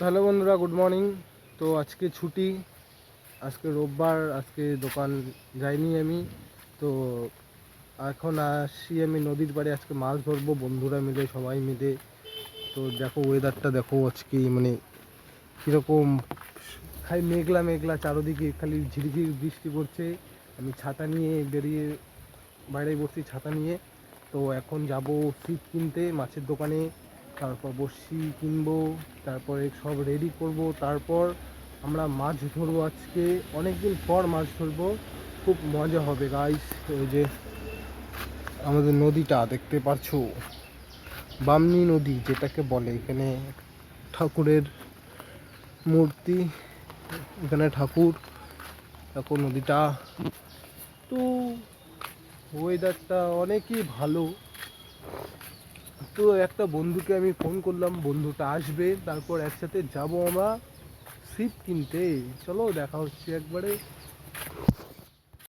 Hello বন্ধুরা good morning তো আজকে ছুটি, আজকে রোববার, আজকে দোকান যাইনি আমি। তো এখন আসি আমি নদীর পাড়ে, আজকে মাছ ধরবো, বন্ধুরা মিলে, সবাই মিলে। তো দেখো ওয়েদারটা দেখো আজকে মানে কীরকম। খালি মেঘলা মেঘলা, চারোদিকে খালি ঝিরিঝিরি বৃষ্টি পড়ছে। আমি ছাতা নিয়ে বেরিয়ে, বাইরে বসছি ছাতা নিয়ে। তো এখন যাব ছিপ কিনতে, মাছের দোকানে। তারপর বড়শি কিনবো, তারপরে সব রেডি করব। তারপর আমরা মাছ ধরবো আজকে। অনেক দিন পর মাছ ধরবো। খুব মজা হবে গাইস ওই যে আমাদের নদীটা, দেখতে পারছ বামনি নদী, যেটাকে বলে। এখানে ঠাকুরের মূর্তি, এখানে ঠাকুর। দেখো নদীটা। তো ওয়েদারটা অনেকই ভালো। তো একটা বন্ধুকে আমি ফোন করলাম, বন্ধুটা আসবে, তারপর একসাথে যাব আমরা। সিপ কিনতে। চলো দেখা হচ্ছে একবারে।